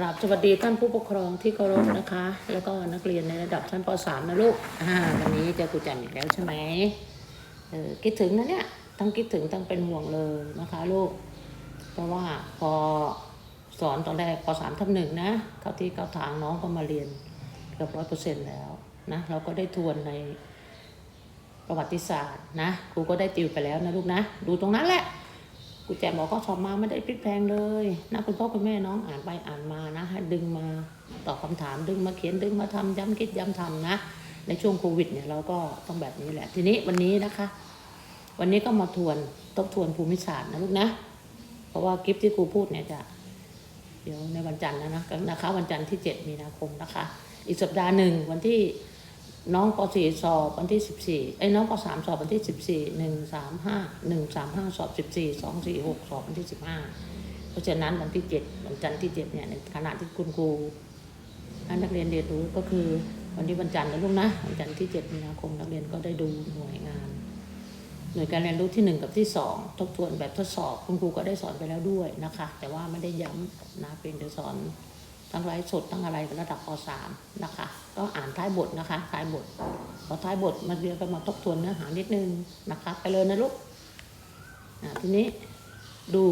กราบสวัสดีท่านผู้ปกครองที่เคารพนะคะ แล้วก็นักเรียนในระดับชั้นป .3 นะลูกอ่าวันนี้เจอครูแจมอีกแล้วใช่ไหมเออคิดถึงนะเนี่ยทั้งคิดถึงทั้งเป็นห่วงเลยนะคะลูก เพราะว่าพอสอนตอนแรกป .3 ทับหนึ่งนะเข้าที่เข้าทางน้องก็มาเรียนเกือบร้อยเปอร์เซ็นต์แล้วนะเราก็ได้ทวนในประวัติศาสตร์นะครูก็ได้ติวไปแล้วนะลูกนะ ดูตรงนั้นแหละ กูแจมบอกก็สอบมาไม่ได้พลิกแพงเลยนะคุณพ่อคุณแม่น้องอ่านไปอ่านมานะดึงมาตอบคำถามดึงมาเขียนดึงมาทำย้ำคิดย้ำทำนะ ในช่วงโควิดเนี่ยเราก็ต้องแบบนี้แหละ ทีนี้วันนี้นะคะ วันนี้ก็มาทวนทบทวนภูมิศาสตร์นะลูกนะ เพราะว่าคลิปที่ครูพูดเนี่ยจะเดี๋ยวในวันจันทร์นะนะนะคะ วันจันทร์ที่ 7 มีนาคมนะคะ อีกสัปดาห์หนึ่งวันที่ น้องป .4 สอบวันที่ 14ไอ้น้องป .3 สอบวันที่ 14 1 3 5 1 3 5 สอบ 14 2 4 6 สอบวันที่ 15 เพราะฉะนั้นวันที่ 7 วันจันทร์ที่ 7 เนี่ยในขณะที่คุณครูให้นักเรียนเรียนรู้ก็คือวันนี้วันจันทร์นะลูกนะวันจันทร์ที่ 7 มีนาคมนักเรียนก็ได้ดูหน่วยงาน หน่วยการเรียนรู้ที่ 1 กับที่ 2 ทบทวนแบบทดสอบ คุณครูก็ได้สอนไปแล้วด้วยนะคะ แต่ว่าไม่ได้ย้ำนะเป็นเดี๋ยวสอน ทั้งไลฟ์สดทั้งอะไรระดับป .3 นะคะ ก็อ่านท้ายบทนะคะ ท้ายบทพอท้ายบทมาเรียนก็มาทบทวนเนื้อหานิดนึงนะคะ ไปเลยนะลูกอะทีนี้ดู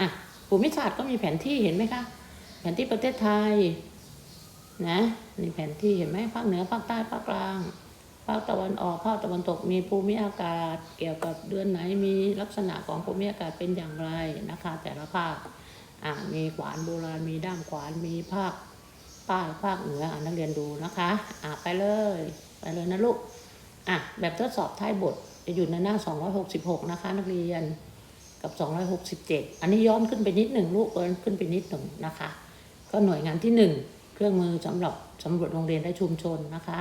อะภูมิศาสตร์ก็มีแผนที่เห็นไหมคะแผนที่ประเทศไทยนะนี่แผนที่เห็นไหมภาคเหนือภาคใต้ภาคกลางภาคตะวันออกภาคตะวันตกมีภูมิอากาศ เกี่ยวกับเดือนไหนมีลักษณะของภูมิอากาศเป็นอย่างไรนะคะ แต่ละภาค อ่ามีขวานโบราณมีด้ามขวานมีภาคใต้ภาคเหนืออ่านนักเรียนดูนะคะอ่าไปเลยไปเลยนะลูกอะแบบทดสอบท้ายบทจะอยู่ในหน้า 266 นะคะ นักเรียนกับ 267 อันนี้ย้อนขึ้นไปนิดหนึ่งลูกเอินขึ้นไปนิดหนึ่งนะคะ ก็หน่วยงานที่หนึ่งเครื่องมือสำหรับสำรวจโรงเรียนและชุมชนนะคะ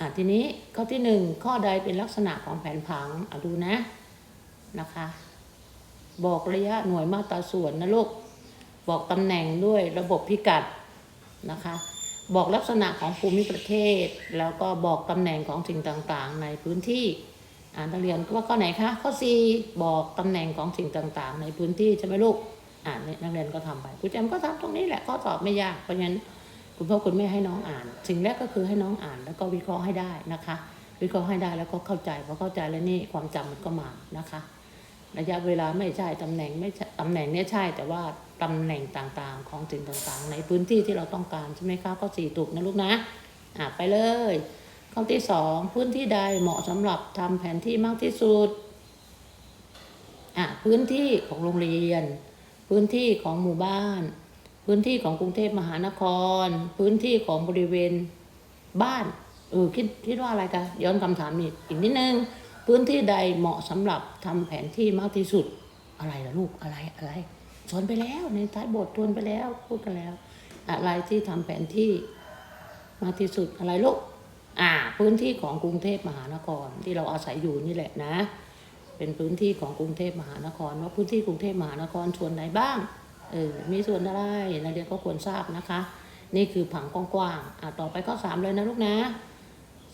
อะทีนี้ข้อที่หนึ่งข้อใดเป็นลักษณะของแผนผังอะดูนะนะคะ บอกระยะหน่วยมาตราส่วนนะลูก บอกตำแหน่งด้วยระบบพิกัดนะคะ บอกลักษณะของภูมิประเทศ แล้วก็บอกตำแหน่งของสิ่งต่างๆ ในพื้นที่ อ่านักเรียนว่าข้อไหนคะข้อ 4 บอกตำแหน่งของสิ่งต่างๆ ในพื้นที่ใช่ไหมลูกอ่านเนี่ยนักเรียนก็ทำไปคุณแจมก็ทำตรงนี้แหละข้อสอบไม่ยากเพราะฉะนั้นคุณพ่อคุณแม่ให้น้องอ่าน สิ่งแรกก็คือให้น้องอ่านแล้วก็วิเคราะห์ให้ได้นะคะ วิเคราะห์ให้ได้แล้วก็เข้าใจพอเข้าใจแล้วนี่ความจำมันก็มานะคะ ระยะเวลาไม่ใช่ตำแหน่งไม่ตำแหน่งเนี้ยใช่แต่ว่าตำแหน่งต่างๆ ของสิ่งต่างๆ ในพื้นที่ที่เราต้องการใช่ไหมคะข้อสี่ถูกนะลูกนะอะไปเลยข้อที่สองพื้นที่ใดเหมาะสำหรับทำแผนที่มากที่สุดอะพื้นที่ของโรงเรียน พื้นที่ของหมู่บ้าน พื้นที่ของกรุงเทพมหานคร พื้นที่ของบริเวณบ้านเออคิดคิดว่าอะไรกันย้อนคำถามอีกอีกนิดนึง พื้นที่ใดเหมาะสำหรับทำแผนที่มากที่สุดอะไรล่ะลูกอะไรอะไรสอนไปแล้วในท้ายบททวนไปแล้วพูดกันแล้ว อะไรที่ทำแผนที่มากที่สุดอะไรลูกอ่า พื้นที่ของกรุงเทพมหานครที่เราอาศัยอยู่นี่แหละนะ เป็นพื้นที่ของกรุงเทพมหานครว่าพื้นที่กรุงเทพมหานครส่วนไหนบ้างเออมีส่วนอะไรนักเรียนก็ควรทราบนะคะ นี่คือผังกว้างๆอ่าต่อไปข้อสามเลยนะลูกนะ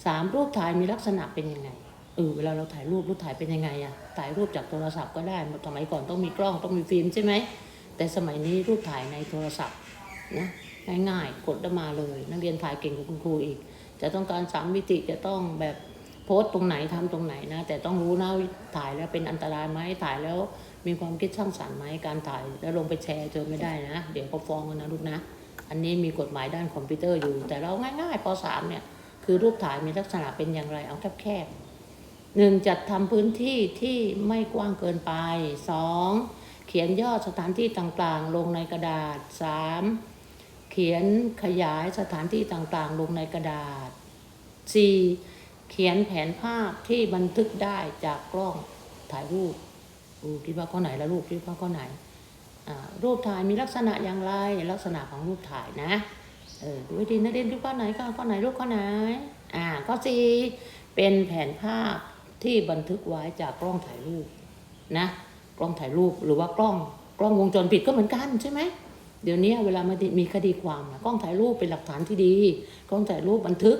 สามรูปถ่ายมีลักษณะเป็นยังไง เออเวลาเราถ่ายรูปรูปถ่ายเป็นยังไงอะถ่ายรูปจากโทรศัพท์ก็ได้สมัยก่อนต้องมีกล้องต้องมีฟิล์มใช่ไหมแต่สมัยนี้รูปถ่ายในโทรศัพท์นะง่ายๆกดได้มาเลย นักเรียนถ่ายเก่งกว่าคุณครูอีก จะต้องการสามมิติจะต้องแบบโพสต์ตรงไหนทำตรงไหนนะ แต่ต้องรู้นะถ่ายแล้วเป็นอันตรายไหมถ่ายแล้วมีความคิดสร้างสรรค์ไหมการถ่ายแล้วลงไปแชร์เจอไม่ได้นะ เดี๋ยวเขาฟ้องกันนะลูกนะ อันนี้มีกฎหมายด้านคอมพิวเตอร์อยู่ แต่เราง่ายๆป .3 เนี่ยคือรูปถ่ายมีลักษณะเป็นอย่างไรเอาแคบๆ หนึ่งจัดทำพื้นที่ที่ไม่กว้างเกินไปสองเขียนยอดสถานที่ต่างๆ ลงในกระดาษสามเขียนขยายสถานที่ต่างๆ ลงในกระดาษสี่เขียนแผนภาพที่บันทึกได้จากกล้องถ่ายรูปอูคิดว่าข้อไหนละลูกคิดว่าข้อไหนรูปถ่ายมีลักษณะอย่างไรลักษณะของรูปถ่ายนะเออดูให้ดีนะเด่นดูข้อไหนข้อไหนรูปข้อไหนอ่าข้อสี่เป็นแผนภาพ ที่บันทึกไว้จากกล้องถ่ายรูปนะกล้องถ่ายรูปหรือว่ากล้องกล้องวงจรปิดก็เหมือนกันใช่ไหมเดี๋ยวนี้เวลามันมีคดีความกล้องถ่ายรูปเป็นหลักฐานที่ดี กล้องถ่ายรูปบันทึก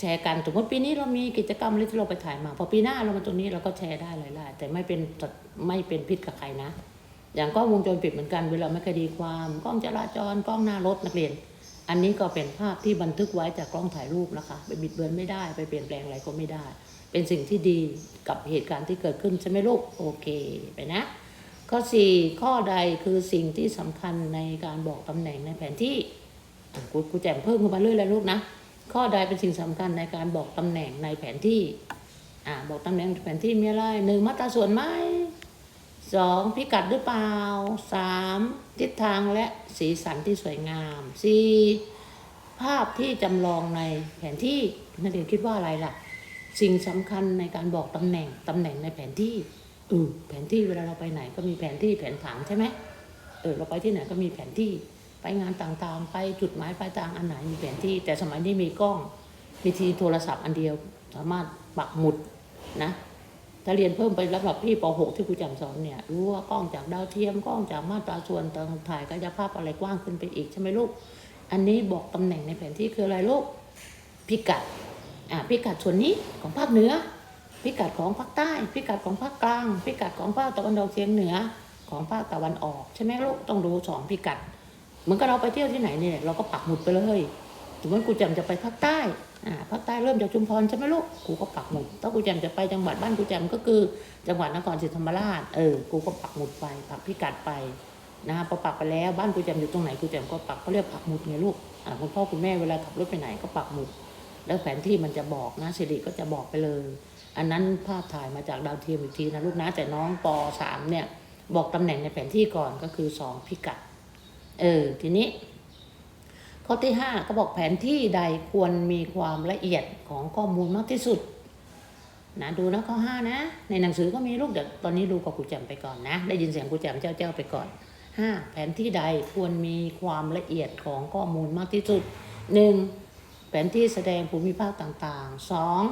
แชร์กันสมมติปีนี้เรามีกิจกรรมอะไรที่เราไปถ่ายมาพอปีหน้าเรามาตรงนี้เราก็แชร์ได้หลายๆแต่ไม่เป็นไม่เป็นพิษกับใครนะ อย่างกล้องวงจรปิดเหมือนกัน เวลาไม่คดีความกล้องจราจรกล้องหน้ารถนักเรียน อันนี้ก็เป็นภาพที่บันทึกไว้จากกล้องถ่ายรูปนะคะ ไปบิดเบือนไม่ได้ไปเปลี่ยนแปลงอะไรก็ไม่ได้ เป็นสิ่งที่ดีกับเหตุการณ์ที่เกิดขึ้นใช่ไหมลูกโอเคไปนะ ข้อสี่ข้อใดคือสิ่งที่สำคัญในการบอกตำแหน่งในแผนที่อะกูกูแจมเพิ่มขึ้นมาเรื่อยเลยลูกนะ ข้อใดเป็นสิ่งสำคัญในการบอกตำแหน่งในแผนที่อ่าบอกตำแหน่งแผนที่มีอะไรหนึ่งมาตราส่วนไหมสองพิกัดหรือเปล่าสามทิศทางและสีสันที่สวยงามสี่ภาพที่จำลองในแผนที่นักเรียนคิดว่าอะไรล่ะ สิ่งสำคัญในการบอกตำแหน่งตำแหน่งในแผนที่เออแผนที่เวลาเราไปไหนก็มีแผนที่แผนผังใช่ไหมเออเราไปที่ไหนก็มีแผนที่ไปงานต่างๆ ไปจุดหมายปลายทางอันไหนมีแผนที่ แต่สมัยนี้มีกล้องมีทีโทรศัพท์อันเดียว สามารถปักหมุดนะถ้าเรียนเพิ่มไประดับพี่ป .6 ที่ครูจำสอนเนี่ยรู้ว่ากล้องจากดาวเทียมกล้องจากมาตราส่วนต่างถ่ายกายภาพอะไรกว้างขึ้นไปอีกใช่ไหมลูก อันนี้บอกตำแหน่งในแผนที่คืออะไรลูกพิกัด พิกัดส่วนนี้ของภาคเหนือ พิกัดของภาคใต้ พิกัดของภาคกลาง พิกัดของภาคตะวันออกเฉียงเหนือของภาคตะวันออกใช่ไหมลูกต้องดูสองพิกัดเหมือนกับเราไปเที่ยวที่ไหนเนี่ยเราก็ปักหมุดไปเลยสมมติกูจำจะไปภาคใต้อ่าภาคใต้เริ่มจากชุมพรใช่ไหมลูกกูก็ปักหมุดถ้ากูจำจะไปจังหวัดบ้านกูจำก็คือ จังหวัดนครศรีธรรมราชเออกูก็ปักหมุดไปปักพิกัดไปนะพอปักไปแล้วบ้านกูจำอยู่ตรงไหนกูจำก็ปักเขาเรียกปักหมุดไงลูกอ่าคุณพ่อคุณแม่เวลาขับรถไปไหนก็ปักหมุด แล้วแผนที่มันจะบอกนะสิริก็จะบอกไปเลย อันนั้นภาพถ่ายมาจากดาวเทียมอีกทีนะลูกนะแต่น้องปสามเนี่ย บอกตำแหน่งในแผนที่ก่อนก็คือสองพิกัด เออ ทีนี้ ข้อที่ห้าก็บอกแผนที่ใดควรมีความละเอียดของข้อมูลมากที่สุดนะดูนะข้อห้านะ ในหนังสือก็มีลูกเดี๋ยวตอนนี้ดูกับครูแจมไปก่อนนะ ได้ยินเสียงครูแจมเจ้าเจ้าไปก่อนห้าแผนที่ใดควรมีความละเอียดของข้อมูลมากที่สุดหนึ่ง แผนที่แสดงภูมิภาคต่างๆสอง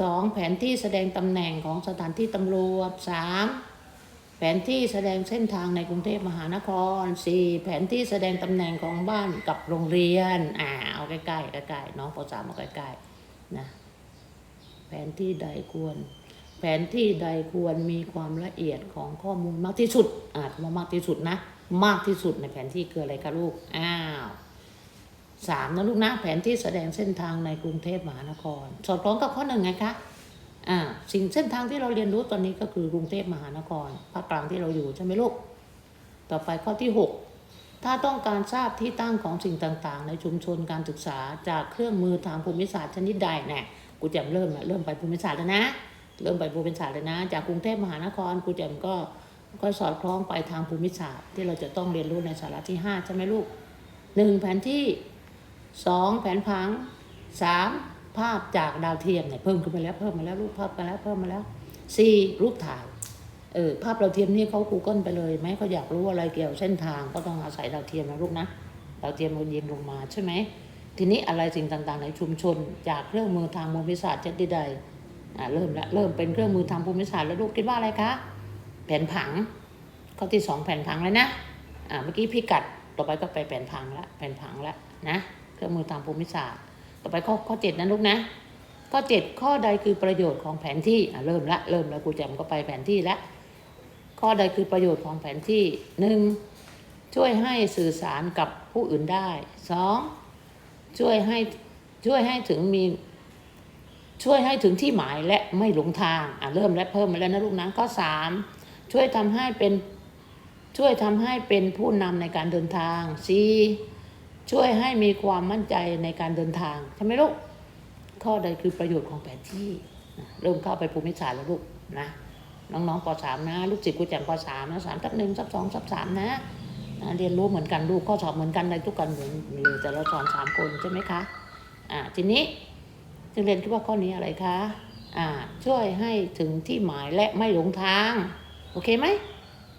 สองแผนที่แสดงตำแหน่งของสถานที่ตำรวจสามแผนที่แสดงเส้นทางในกรุงเทพมหานครสี่แผนที่แสดงตำแหน่งของบ้านกับโรงเรียน อ่า เอาใกล้ๆใกล้ๆน้องปสามเอาใกล้ๆ นะ แผนที่ใดควร แผนที่ใดควรมีความละเอียดของข้อมูลมากที่สุดอ่าคำว่ามากที่สุดนะ มากที่สุดในแผนที่คืออะไรคะลูก อ้าว สามนะลูกนะแผนที่แสดงเส้นทางในกรุงเทพมหานคร สอดคล้องกับข้อหนึ่งไงคะอ่าสิ่งเส้นทางที่เราเรียนรู้ตอนนี้ก็คือกรุงเทพมหานครภาคกลางที่เราอยู่ใช่ไหมลูก ต่อไปข้อที่หกถ้าต้องการทราบที่ตั้งของสิ่งต่างๆ ในชุมชนการศึกษาจากเครื่องมือทางภูมิศาสตร์ชนิดใดเนี่ยกูแจมเริ่มละเริ่มไปภูมิศาสตร์แล้วนะ เริ่มไปภูมิศาสตร์เลยนะ จากกรุงเทพมหานครกูแจมก็ก็สอดคล้องไปทางภูมิศาสตร์ที่เราจะต้องเรียนรู้ในสาระที่ห้าใช่ไหมลูกหนึ่งแผนที่ สองแผนผังสามภาพจากดาวเทียมเนี่ยเพิ่มขึ้นมาแล้วเพิ่มมาแล้วรูปภาพมาแล้วเพิ่มมาแล้วสี่รูปถ่ายเออภาพดาวเทียมนี่เขา Google ไปเลยไหมเขาอยากรู้อะไรเกี่ยวเส้นทางก็ต้องอาศัยดาวเทียมนะลูกนะดาวเทียมมันยิงลงมาใช่ไหมทีนี้อะไรสิ่งต่างๆ ในชุมชน จากเครื่องมือทางภูมิศาสตร์ชนิดใดอ่าเริ่มละเริ่มเป็นเครื่องมือทางภูมิศาสตร์แล้วลูกคิดว่าอะไรคะแผนผังข้อที่สองแผนผังเลยนะอ่าเมื่อกี้พิกัดต่อไปก็ไปแผนผังละแผนผังละนะ รื่องมือทางภูมิศาสตร์ ต่อไปข้อข้อเจ็ดนะลูกนะ ข้อเจ็ดข้อใดคือประโยชน์ของแผนที่อะเริ่มละเริ่มแล้วครูแจมก็ไปแผนที่ล้วข้อใดคือประโยชน์ของแผนที่หนึ่งช่วยให้สื่อสารกับผู้อื่นได้สองช่วยให้ช่วยให้ถึงมีช่วยให้ถึงที่หมายและไม่หลงทางอะเริ่มและเพิ่มมาแล้วนะลูกนะข้อสามช่วยทำให้เป็นช่วยทำให้เป็นผู้นำในการเดินทางสี่ ช่วยให้มีความมั่นใจในการเดินทางใช่ไหมลูก ข้อใดคือประโยชน์ของแผนที่นะเริ่มเข้าไปภูมิศาสตร์แล้วลูกนะน้องๆปสามนะ ลูกศิษย์กูแจมปสามนะสามทับหนึ่งทับสองทับสามนะนะเรียนรู้เหมือนกันลูกข้อสอบเหมือนกันในทุกกันเหมือนเลยแต่เราสอนสามคนใช่ไหมคะอ่าทีนี้จึงเรียนคิดว่าข้อนี้อะไรคะอ่าช่วยให้ถึงที่หมายและไม่หลงทาง โอเคไหม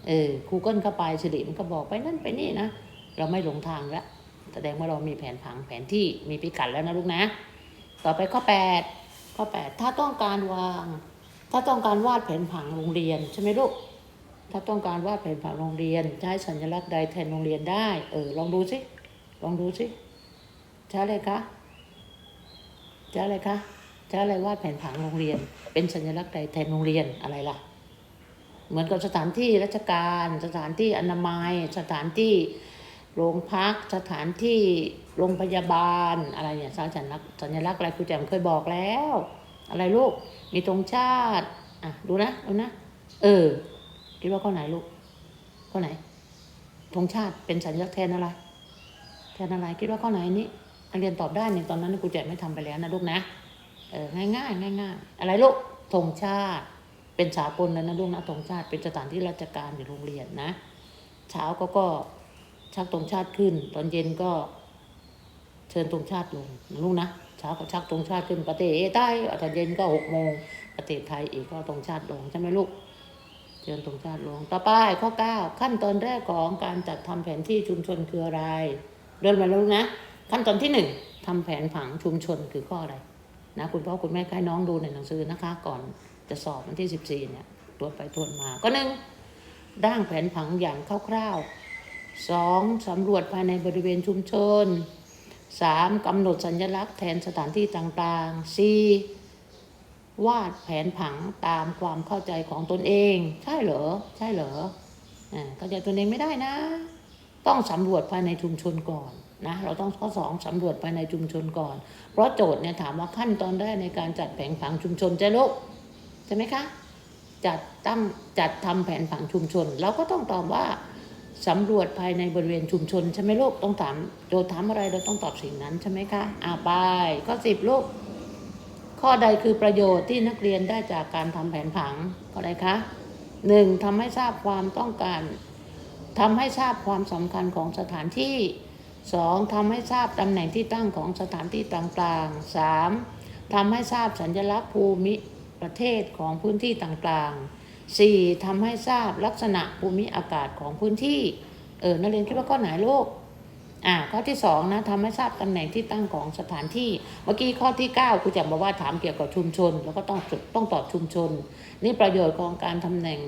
เออครูเกิลเข้าไปสิริมันก็บอกไปนั่นไปนี่นะ เราไม่หลงทางแล้ว แสดงว่าเรามีแผนผังแผนที่มีพิกัดแล้วนะลูกนะ ต่อไปข้อ 8 ข้อ 8 ถ้าต้องการวาง ถ้าต้องการวาดแผนผังโรงเรียนใช่ไหมลูก ถ้าต้องการวาดแผนผังโรงเรียนใช้สัญลักษณ์ใดแทนโรงเรียนได้ เออลองดูสิ ลองดูสิใช้อะไรคะใช้อะไรคะใช้อะไรวาดแผนผังโรงเรียน เป็นสัญลักษณ์ใดแทนโรงเรียนอะไรล่ะเหมือนกับสถานที่ราชการ สถานที่อนามัย สถานที่ โรงพักสถานที่โรงพยาบาลอะไรเนี่ยสัญลักษณ์สัญลักษณ์อะไรครูแจมเคยบอกแล้ว อะไรลูก มีธงชาติอะดูนะดูนะ เออ คิดว่าข้อไหนลูกข้อไหนธงชาติเป็นสัญลักษณ์แทนอะไร แทนอะไรคิดว่าข้อไหนนี้นักเรียนตอบได้เนี่ยตอนนั้นครูแจมไม่ทำไปแล้วนะลูกนะเออง่ายง่ายง่ายง่ายอะไรลูกธงชาติ เป็นสากลแล้วนะลูกนะธงชาติเป็นสถานที่ราชการอยู่โรงเรียนนะ เช้าก็ก็ ชักธงชาติขึ้น ตอนเย็นก็ เชิญธงชาติลงลูกนะเช้าก็ชักธงชาติขึ้นประเทศใต้ตอนเย็นก็หกโมงประเทศไทยอีกก็ธงชาติลงใช่ไหมลูกเชิญธงชาติลงต่อไปข้อเก้าขั้นตอนแรกของการจัดทำแผนที่ชุมชนคืออะไร เดินมาแล้วลูกนะ ขั้นตอนที่หนึ่งทำแผนผังชุมชนคือข้ออะไรนะคุณพ่อคุณแม่ให้น้องดูในหนังสือนะคะ ก่อนจะสอบวันที่สิบสี่เนี่ยตรวจไปตรวจมาก็หนึ่งร่างแผนผังอย่างคร่าวๆ สองสำรวจภายในบริเวณชุมชนสามกำหนดสัญลักษณ์แทนสถานที่ต่างๆสี่วาดแผนผังตามความเข้าใจของตนเอง ใช่เหรอ ใช่เหรออ่าเข้าใจตนเองไม่ได้นะ ต้องสำรวจภายในชุมชนก่อนนะเราต้องข้อสองสำรวจภายในชุมชนก่อน เพราะโจทย์เนี่ยถามว่าขั้นตอนแรกในการจัดแผนผังชุมชนจะลูกใช่ไหมคะ จัดตั้งจัดทำแผนผังชุมชน เราก็ต้องตอบว่า สำรวจภายในบริเวณชุมชนใช่ไหมลูกต้องถามโจทย์ถามอะไรเราต้องตอบสิ่งนั้นใช่ไหมคะอ่าไปข้อสิบลูกข้อใดคือประโยชน์ที่นักเรียนได้จากการทำแผนผังข้อใดคะหนึ่งทำให้ทราบความต้องการทำให้ทราบความสำคัญของสถานที่สองทำให้ทราบตำแหน่งที่ตั้งของสถานที่ต่างๆสามทำให้ทราบสัญลักษณ์ภูมิประเทศของพื้นที่ต่างๆ สี่ทำให้ทราบลักษณะภูมิอากาศของพื้นที่ เออนักเรียนคิดว่าข้อไหนลูกอ่าข้อที่สองนะทำให้ทราบตำแหน่งที่ตั้งของสถานที่ เมื่อกี้ข้อที่เก้าครูแจมบอกว่าถามเกี่ยวกับชุมชน แล้วก็ต้องต้องตอบชุมชน นี่ประโยชน์ของการทำแหน่ง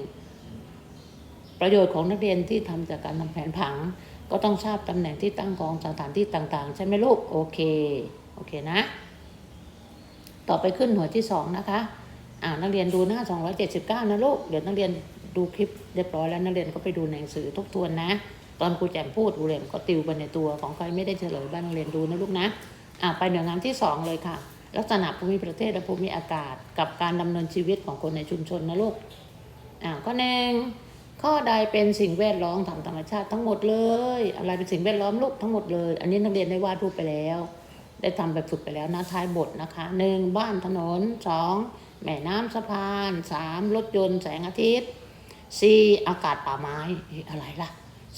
ประโยชน์ของนักเรียนที่ทำจากการทำแผนผัง ก็ต้องทราบตำแหน่งที่ตั้งของสถานที่ต่าง ๆ ใช่ไหมลูก โอเค โอเคนะ ต่อไปขึ้นหน่วที่สองนะคะ อ่านักเรียนดูหน้า 279 นะลูก เดี๋ยวนักเรียนดูคลิปเรียบร้อยแล้วนักเรียนก็ไปดูในหนังสือทบทวนนะ ตอนครูแจมพูดครูเรียนก็ติวไปในตัวของใครไม่ได้เฉลยบ้านนักเรียนดูนะลูกนะอ่าไปหน่วยงานที่สองเลยค่ะ ลักษณะภูมิประเทศและภูมิอากาศ กับการดำเนินชีวิตของคนในชุมชนนะลูกอ่าข้อหนึ่งข้อใดเป็นสิ่งแวดล้อมทางธรรมชาติทั้งหมดเลย อะไรเป็นสิ่งแวดล้อมลูกทั้งหมดเลย อันนี้นักเรียนได้วาดรูปไปแล้ว ได้ทำแบบฝึกไปแล้วนะท้ายบทนะคะหนึ่งบ้านถนนสอง แม่น้ำสะพานสามรถยนต์แสงอาทิตย์สี่อากาศป่าไม้อะไรล่ะ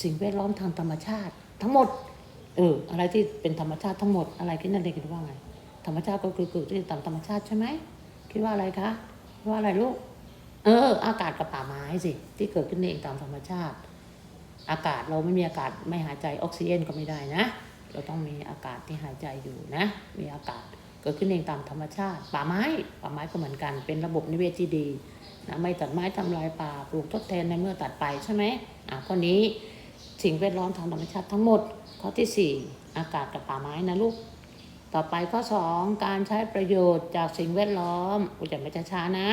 สิ่งแวดล้อมทางธรรมชาติ ทั้งหมดเอออะไรที่เป็นธรรมชาติทั้งหมดอะไรที่นักเรียคิดว่าไง ธรรมชาติก็คือเกิดที่ตามธรรมชาติใช่ไหมคิดว่าอะไรคะคิดว่าอะไรลูกเออ อากาศกับป่าไม้สิที่เกิดขึ้นเองตามธรรมชาติ อากาศเราไม่มีอากาศไม่หายใจออกซิเจนก็ไม่ได้นะ เราต้องมีอากาศที่หายใจอยู่นะ มีอากาศ เกิดขึ้นเองตามธรรมชาติ ป่าไม้ป่าไม้ก็เหมือนกัน เป็นระบบนิเวศที่ดีนะไม่ตัดไม้ทำลายป่าปลูกทดแทนในเมื่อตัดไปใช่ไหมอะข้อนี้สิ่งแวดล้อมทางธรรมชาติทั้งหมด ข้อที่สี่อากาศกับป่าไม้นะลูกต่อไปข้อสองการใช้ประโยชน์จากสิ่งแวดล้อมกูจะไม่ช้าๆนะ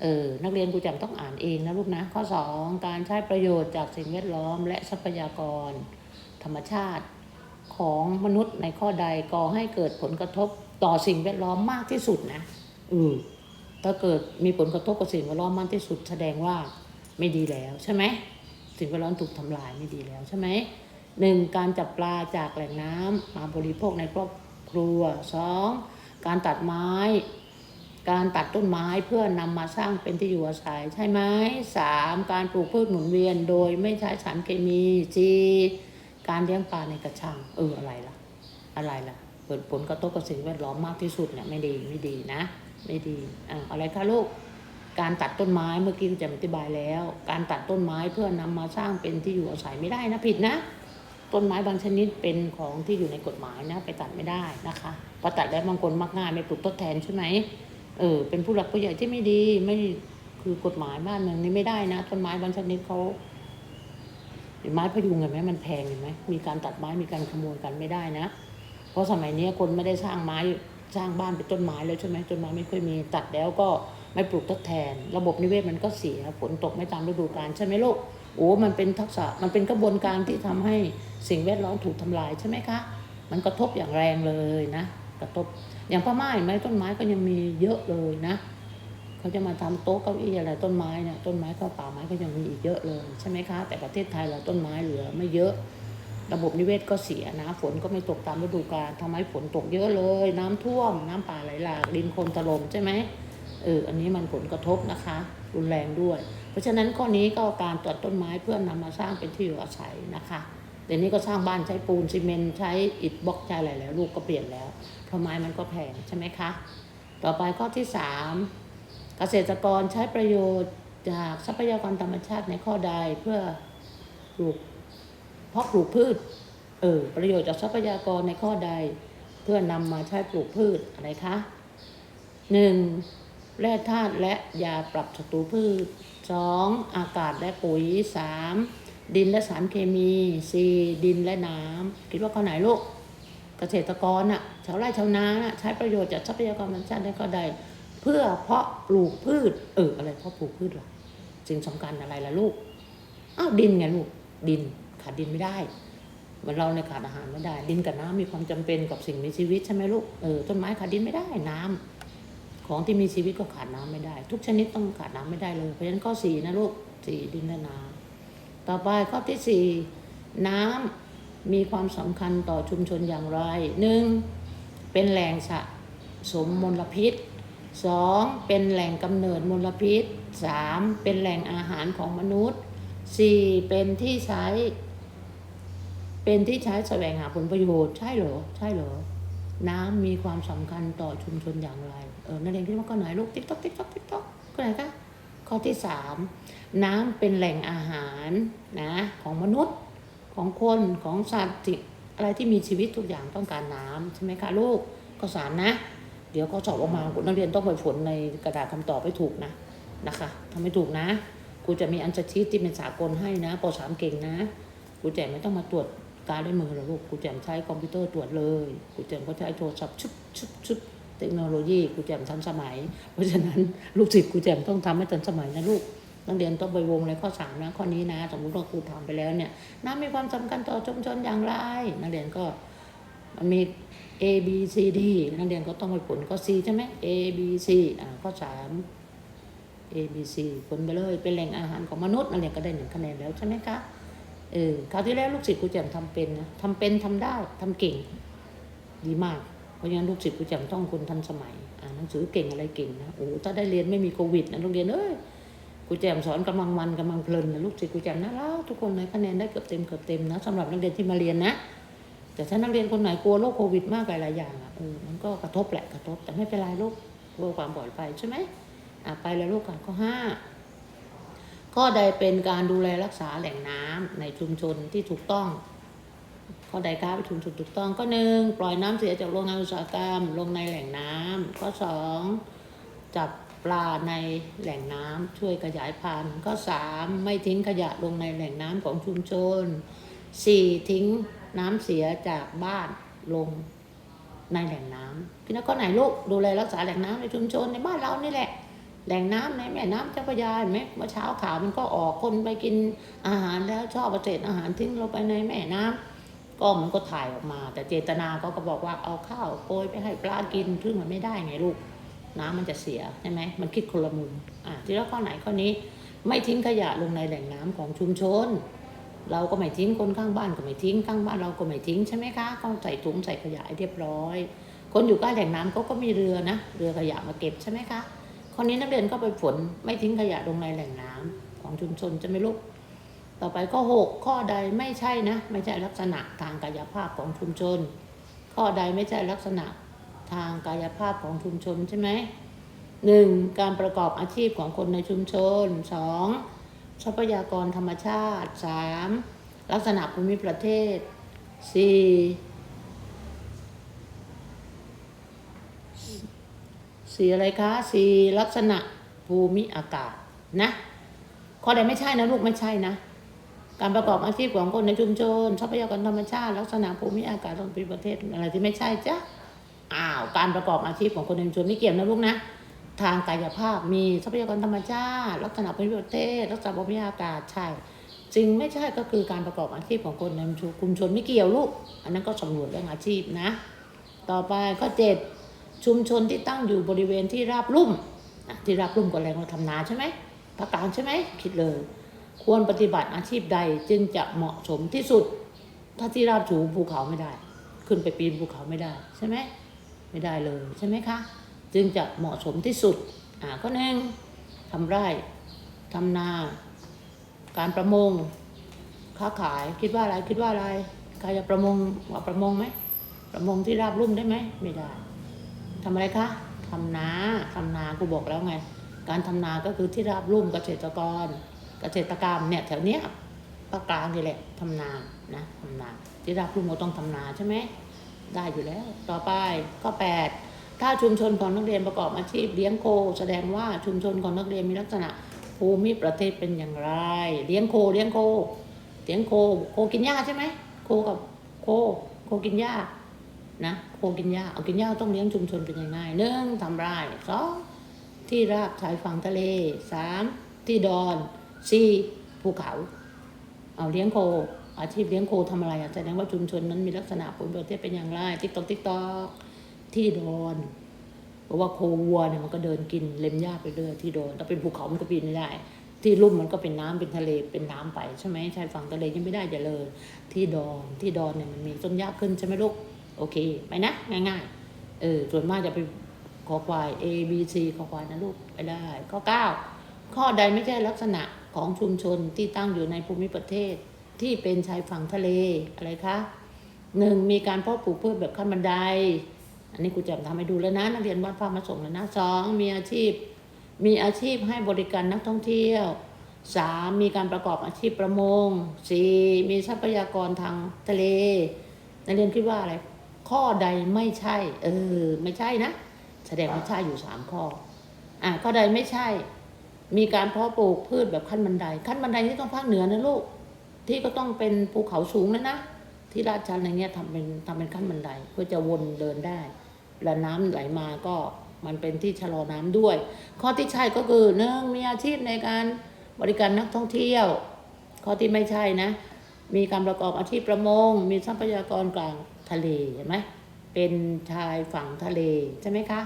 เออนักเรียนกูจำต้องอ่านเองนะลูกนะ ข้อสองการใช้ประโยชน์จากสิ่งแวดล้อม และทรัพยากร ธรรมชาติของมนุษย์ในข้อใดก่อให้เกิดผลกระทบ ต่อสิ่งแวดล้อมมากที่สุดนะอือถ้าเกิดมีผลกระทบกับสิ่งแวดล้อมมากที่สุด แสดงว่าไม่ดีแล้วใช่ไหมสิ่งแวดล้อมถูกทำลายไม่ดีแล้วใช่ไหมหนึ่งการจับปลาจากแหล่งน้ำมาบริโภคในครอบครัวสองการตัดไม้ การตัดต้นไม้เพื่อนำมาสร้างเป็นที่อยู่อาศัยใช่ไหมสามการปลูกพืชหมุนเวียนโดยไม่ใช้สารเคมีสี่การเลี้ยงปลาในกระชังเอออะไรล่ะ อะไรล่ะ เกิดผลกระทบกับสิ่งแวดล้อมมากที่สุดเนี่ยไม่ดีไม่ดีนะ ไม่ดีอ่าอะไรคะลูกการตัดต้นไม้เมื่อกี้จะอธิบายแล้ว การตัดต้นไม้เพื่อนำมาสร้างเป็นที่อยู่อาศัยไม่ได้นะผิดนะ ต้นไม้บางชนิดเป็นของที่อยู่ในกฎหมายนะ ไปตัดไม่ได้นะคะพอตัดแล้วบางคนมักง่ายไม่ปลูกทดแทนใช่ไหมเออเป็นผู้หลักผู้ใหญ่ที่ไม่ดีไม่คือกฎหมายบ้านเมืองนี้ไม่ได้นะต้นไม้บางชนิดเขาไม้พยุงเห็นไหมมันแพงเห็นไหมมีการตัดไม้มีการขโมยกันไม่ได้นะ เพราะสมัยนี้คนไม่ได้สร้างไม้สร้างบ้านเป็นต้นไม้แล้วใช่ไหมต้นไม้ไม่ค่อยมีตัดแล้วก็ไม่ปลูกทดแทน ระบบนิเวศมันก็เสียฝนตกไม่ตามฤดูกาลใช่ไหมลูกโอ้มันเป็นทักษะมันเป็นกระบวนการที่ทำให้สิ่งแวดล้อมถูกทำลายใช่ไหมคะ มันกระทบอย่างแรงเลยนะ กระทบอย่างพม่าเห็นไหมต้นไม้ก็ยังมีเยอะเลยนะเขาจะมาทำโต๊ะเก้าอี้อะไรต้นไม้เนี่ยต้นไม้ก็ป่าไม้ก็ยังมีอีกเยอะเลยใช่ไหมคะ แต่ประเทศไทยเราต้นไม้เหลือไม่เยอะ ระบบนิเวศก็เสียนะฝนก็ไม่ตกตามฤดูกาลทำให้ฝนตกเยอะเลย น้ำท่วม น้ำป่าไหลหลากดินโคลนถล่มใช่ไหมเอออันนี้มันผลกระทบนะคะ รุนแรงด้วย เพราะฉะนั้นข้อนี้ก็การตัดต้นไม้เพื่อนำมาสร้างเป็นที่อยู่อาศัยนะคะเดี๋ยวนี้ก็สร้างบ้านใช้ปูนซีเมนต์ใช้อิฐบล็อกใช้อะไรแล้วลูกก็เปลี่ยนแล้วเพราะไม้มันก็แพงใช่ไหมคะต่อไปข้อที่สามเกษตรกรใช้ประโยชน์จากทรัพยากรธรรมชาติในข้อใดเพื่อปลูก เพาะปลูกพืช เออ ประโยชน์จากทรัพยากรในข้อใด เพื่อนำมาใช้ปลูกพืชอะไรคะหนึ่งแร่ธาตุและยาปรับศัตรูพืชสองอากาศและปุ๋ยสามดินและสารเคมีสี่ดินและน้ำคิดว่าข้อไหนลูกเกษตรกรน่ะชาวไร่ชาวนาน่ะใช้ประโยชน์จากทรัพยากรธรรมชาติในข้อใด เพื่อเพาะปลูกพืช เอออะไรเพาะปลูกพืชล่ะสิ่งสำคัญอะไรล่ะลูกอ้าวดินไงลูกดิน ขาดดินไม่ได้เหมือนเราในขาดอาหารไม่ได้ ดินกับน้ำมีความจำเป็นกับสิ่งมีชีวิตใช่ไหมลูกเออต้นไม้ขาดดินไม่ได้น้ำของที่มีชีวิตก็ขาดน้ำไม่ได้ ทุกชนิดต้องขาดน้ำไม่ได้เลยเพราะฉะนั้นข้อสี่นะลูกสี่ดินและน้ำต่อไปข้อที่สี่น้ำมีความสำคัญต่อชุมชนอย่างไรหนึ่งเป็นแหล่งสะสมมลพิษสองเป็นแหล่งกำเนิดมลพิษสามเป็นแหล่งอาหารของมนุษย์สี่เป็นที่ใช้ เป็นที่ใช้แสวงหาผลประโยชน์ใช่เหรอใช่เหรอ น้ำมีความสำคัญต่อชุมชนอย่างไรเออนักเรียนคิดว่าข้อไหนลูกติ๊กต๊อกติ๊กต๊อกติ๊กต๊อกข้อไหนคะข้อที่สามน้ำเป็นแหล่งอาหารนะของมนุษย์ของคนของสัตว์ที่อะไรที่มีชีวิตทุกอย่างต้องการน้ำใช่ไหมคะลูกข้อสามนะ เดี๋ยวข้อสอบออกมานักเรียนต้องไปฝนในกระดาษคำตอบให้ถูกนะนะคะทำให้ถูกนะครูจะมีอันสชีตที่เป็นสากลให้นะปสามเก่งนะครูแจมไม่ต้องมาตรวจ การด้วยมือหรอลูกครูแจมใช้คอมพิวเตอร์ตรวจเลยครูแจมก็ใช้โทรศัพท์ชุบชุบชุบเทคโนโลยีครูแจมทันสมัย เพราะฉะนั้นลูกศิษย์ครูแจมต้องทำให้ทันสมัยนะลูกนักเรียนต้องไปวงในข้อสามนะข้อนี้นะ สมมติว่าครูทำไปแล้วเนี่ยน้ำมีความสำคัญต่อชุมชนอย่างไรนักเรียนก็มันมี A B C D นักเรียนก็ต้องไปผลข้อ C ใช่ไหม A B C อ่าข้อสาม A B C ผลไปเลยเป็นแหล่งอาหารของมนุษย์นักเรียนก็ได้หนึ่งคะแนนแล้วใช่ไหมคะ เออคราวที่แล้วลูกศิษย์ครูแจ่มทำเป็นนะทำเป็นทำได้ทำเก่ง ดีมาก เพราะฉะนั้นลูกศิษย์ครูแจ่มต้องคนทันสมัย อ่านหนังสือเก่งอะไรเก่งนะโอ้ถ้าได้เรียนไม่มีโควิดนะโรงเรียนเอ้ยครูแจ่มสอนกำลังมันกำลังเพลินนะลูกศิษย์ครูแจ่มน่ารักทุกคนเลยคะแนนได้เกือบเต็มเกือบเต็มนะสำหรับนักเรียนที่มาเรียนนะแต่ถ้านักเรียนคนไหนกลัวโรคโควิดมากหลายๆอย่างอะเออมันก็กระทบแหละกระทบแต่ไม่เป็นไรลูกเพื่อความปลอดภัยใช่ไหมอะไปแล้วลูกกันข้อห้า ข้อใดเป็นการดูแลรักษาแหล่งน้ำในชุมชนที่ถูกต้อง ข้อใดครับชุมชนถูกต้องก็หนึ่งปล่อยน้ำเสียจากโรงงานอุตสาหกรรมลงในแหล่งน้ำข้อสองจับปลาในแหล่งน้ำช่วยขยายพันธุ์ข้อสามไม่ทิ้งขยะลงในแหล่งน้ำของชุมชนสี่ทิ้งน้ำเสียจากบ้านลงในแหล่งน้ำพี่นักข้อไหนลูกดูแลรักษาแหล่งน้ำในชุมชนในบ้านเรานี่แหละ แหล่งน้ำในแม่น้ำเจ้าพระยาเห็นไหมเมื่อเช้าข่าวมันก็ออกคนไปกินอาหารแล้วชอบเอาเศษอาหารทิ้งลงไปในแม่น้ำก็มันก็ถ่ายออกมา แต่เจตนาเขาก็บอกว่าเอาข้าวโปรยไปให้ปลากินซึ่งมันไม่ได้ไงลูก น้ำมันจะเสียใช่ไหมมันคิดคนละมุมอะที่แล้วข้อไหนข้อนี้ไม่ทิ้งขยะลงในแหล่งน้ำของชุมชน เราก็ไม่ทิ้งคนข้างบ้านก็ไม่ทิ้งข้างบ้านเราก็ไม่ทิ้งใช่ไหมคะต้องใส่ถุงใส่ขยะเรียบร้อย คนอยู่ใกล้แหล่งน้ำเขาก็มีเรือนะเรือขยะมาเก็บใช่ไหมคะ ข้อนี้นักเรียนก็ไปฝนไม่ทิ้งขยะลงในแหล่งน้ำของชุมชนจะไม่ลูกต่อไปข้อหกข้อใดไม่ใช่นะ ไม่ใช่ลักษณะทางกายภาพของชุมชน ข้อใดไม่ใช่ลักษณะทางกายภาพของชุมชนใช่ไหมหนึ่งการประกอบอาชีพของคนในชุมชนสองทรัพยากรธรรมชาติสามลักษณะภูมิประเทศสี่ สีอะไรคะสีลักษณะภูมิอากาศนะข้อใดไม่ใช่นะลูกไม่ใช่นะการประกอบอาชีพของคนในชุมชนทรัพยากรธรรมชาติ ลักษณะภูมิอากาศของประเทศอะไรที่ไม่ใช่จ้ะอ้าวการประกอบอาชีพของคนในชุมชนไม่เกี่ยวนะลูกนะทางกายภาพมีทรัพยากรธรรมชาติ ลักษณะภูมิประเทศ ลักษณะภูมิอากาศใช่สิ่งไม่ใช่ก็คือการประกอบอาชีพของคนในชุมชนไม่เกี่ยวลูก อันนั้นก็สำรวจเรื่องอาชีพนะ ต่อไปข้อเจ็ด ชุมชนที่ตั้งอยู่บริเวณที่ราบลุ่มที่ราบลุ่มก็แรงเราทำนาใช่ไหมภาคกลางใช่ไหมคิดเลย ควรปฏิบัติอาชีพใดจึงจะเหมาะสมที่สุด ถ้าที่ราบสูงภูเขาไม่ได้ ขึ้นไปปีนภูเขาไม่ได้ใช่ไหมไม่ได้เลยใช่ไหมคะจึงจะเหมาะสมที่สุดอ่าก็หนึ่งทำไร่ทำนา การประมง ค้าขายคิดว่าอะไรคิดว่าอะไรใครจะประมงว่าประมงไหมประมงที่ราบรุ่มได้ไหมไม่ได้ ทำอะไรคะทำนาทำนากูบอกแล้วไง การทำนาก็คือที่ราบรุ่มเกษตรกร เกษตรกรรมเนี่ยแถวเนี้ยภาคกลางนี่แหละทำนานะทำนา ที่ราบรุ่มเราต้องทำนาใช่ไหมได้อยู่แล้ว ต่อไปข้อแปดถ้าชุมชนของนักเรียนประกอบอาชีพเลี้ยงโค แสดงว่าชุมชนของนักเรียนมีลักษณะภูมิประเทศเป็นอย่างไร เลี้ยงโคเลี้ยงโคเลี้ยงโคโคกินหญ้าใช่ไหมโคกับโคโคกินหญ้านะ โคกินหญ้าเอากินหญ้าต้องเลี้ยงชุมชนเป็นยังไงหนึ่งทำไร่สองที่ราบชายฝั่งทะเลสามที่ดอนสี่ภูเขา เอาเลี้ยงโค อาชีพเลี้ยงโคทำอะไรอะแสดงว่าชุมชนนั้นมีลักษณะภูมิประเทศเป็นอย่างไรติ๊กตอกติ๊กตอกที่ดอนเพราะว่าโควัวเนี่ยมันก็เดินกินเล็มหญ้าไปเรื่อยที่โดนถ้าเป็นภูเขามันก็ปีนไม่ได้ ที่ลุ่มมันก็เป็นน้ำเป็นทะเลเป็นน้ำไปใช่ไหมชายฝั่งทะเลยังไม่ได้อย่าเลย ที่ดอนที่ดอนเนี่ยมันมีต้นหญ้าขึ้นใช่ไหมลูก โอเคไปนะ ง่ายๆ เออส่วนมากจะไปขอควาย A B C ขอควายนะลูกไปได้ ข้อเก้าข้อใดไม่ใช่ลักษณะของชุมชนที่ตั้งอยู่ในภูมิประเทศ ที่เป็นชายฝั่งทะเลอะไรคะหนึ่งมีการเพาะปลูกพืชแบบขั้นบันได อันนี้ครูจะทำให้ดูแล้วนะนักเรียนวัดพระมาส่งแล้วนะสองมีอาชีพ มีอาชีพให้บริการนักท่องเที่ยวสามมีการประกอบอาชีพประมงสี่มีทรัพยากรทางทะเลนักเรียนคิดว่าอะไร ข้อใดไม่ใช่ เออ ไม่ใช่นะ แสดงว่าใช่อยู่สามข้อ อะข้อใดไม่ใช่ มีการเพาะปลูกพืชแบบขั้นบันได ขั้นบันไดนี่ต้องภาคเหนือนะลูก ที่ก็ต้องเป็นภูเขาสูงนะนะ ที่ราชชันอะไรเงี้ยทำเป็นทำเป็นขั้นบันไดเพื่อจะวนเดินได้เวลาน้ำไหลมาก็มันเป็นที่ชะลอน้ำด้วย ข้อที่ใช่ก็คือหนึ่งมีอาชีพในการบริการนักท่องเที่ยว ข้อที่ไม่ใช่นะ มีการประกอบอาชีพประมง มีทรัพยากรกลาง ทะเลเห็นไหมเป็นชายฝั่งทะเลใช่ไหมคะ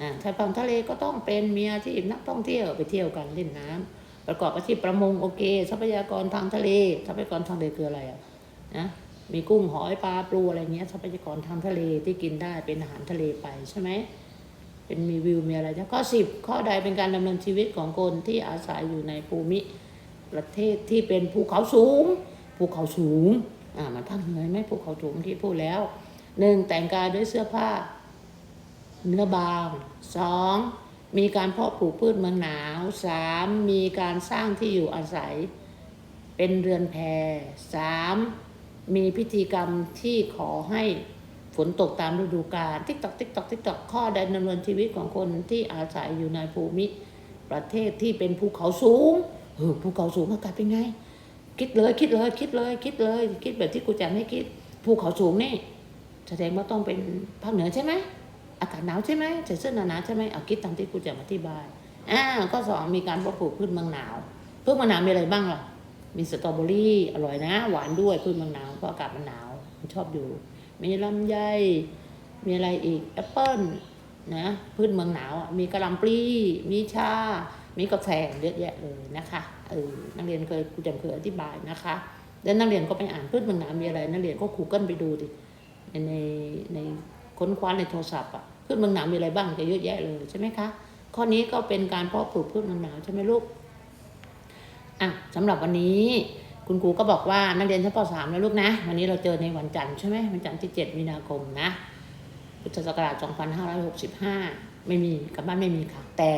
อ่าชายฝั่งทะเลก็ต้องเป็นมีอาชีพนักท่องเที่ยวไปเที่ยวกันเล่นน้ำประกอบอาชีพประมงโอเค ทรัพยากรทางทะเล ทรัพยากรทางทะเลคืออะไรอะนะมีกุ้งหอยปลาปลูอะไรเงี้ยทรัพยากรทางทะเลที่กินได้เป็นอาหารทะเลไปใช่ไหมเป็นมีวิวมีอะไรนะข้อสิบข้อใดเป็นการดำเนินชีวิตของคนที่อาศัยอยู่ในภูมิประเทศที่เป็นภูเขาสูงภูเขาสูง อ่ามันภาคเหนือไหมภูเขาสูงที่พูดแล้วหนึ่งแต่งกายด้วยเสื้อผ้าเนื้อบางสองมีการเพาะปลูกพืชเมืองหนาวสามมีการสร้างที่อยู่อาศัย เป็นเรือนแพสามมีพิธีกรรมที่ขอให้ฝนตกตามฤดูกาลติ๊กตอกติ๊กตอกติ๊กตอกข้อใดดำเนินชีวิตของคนที่อาศัยอยู่ในภูมิ ประเทศที่เป็นภูเขาสูงเออภูเขาสูงอากาศเป็นไง คิดเลยคิดเลย คิดเลย คิดเลย คิดแบบที่กูจะให้คิดภูเขาสูงนี่ แสดงว่าต้องเป็นภาคเหนือใช่ไหมอากาศหนาวใช่ไหมใส่เสื้อหนาๆใช่ไหมเอาคิดตามที่กูจะอธิบายอ่าข้อสองมีการเพาะปลูกพืชเมืองหนาวพืชเมืองหนาวมีอะไรบ้างล่ะมีสตรอเบอรี่อร่อยนะ หวานด้วยพืชเมืองหนาวเพราะอากาศมันหนาวมันชอบอยู่ มีลำไยมีอะไรอีกแอปเปิ้ลนะพืชเมืองหนาวอะมีกระหลำปลีมีชา มีกาแฟเยอะแยะเลยนะคะเออนักเรียนเคยครูแจำเคยอธิบายนะคะ แล้วนักเรียนก็ไปอ่านพืชเมืองหนาวมีอะไร นักเรียนก็คูเกิลไปดูดิในในในค้นคว้าในโทรศัพท์อะพืชเมืองหนาวมีอะไรบ้างจะเยอะแยะเลยใช่ไหมคะข้อนี้ก็เป็นการเพาะปลูกพืชเมืองหนาวใช่ไหมลูกอะสำหรับวันนี้คุณครูก็บอกว่านักเรียนชั้นป .3 แล้วลูกนะ วันนี้เราเจอในวันจันทร์ใช่ไหมวันจันทร์ที่ 7 มีนาคมนะพุทธศักราช2565 ไม่มีกลับบ้านไม่มีค่ะแต่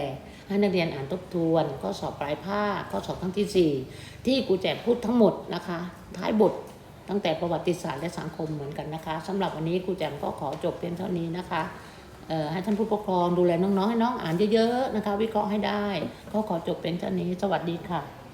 ให้นักเรียนอ่านทบทวนข้อสอบปลายภาคข้อสอบครั้งที่ 4 ที่ครูแจกพูดทั้งหมดนะคะ ท้ายบทตั้งแต่ประวัติศาสตร์และสังคมเหมือนกันนะคะสำหรับวันนี้ครูแจมก็ขอจบเพียงเท่านี้นะคะให้ท่านผู้ปกครองดูแลน้องๆให้น้องอ่านเยอะๆนะคะ วิเคราะห์ให้ได้ก็ขอจบเป็นเท่านี้ สวัสดีค่ะ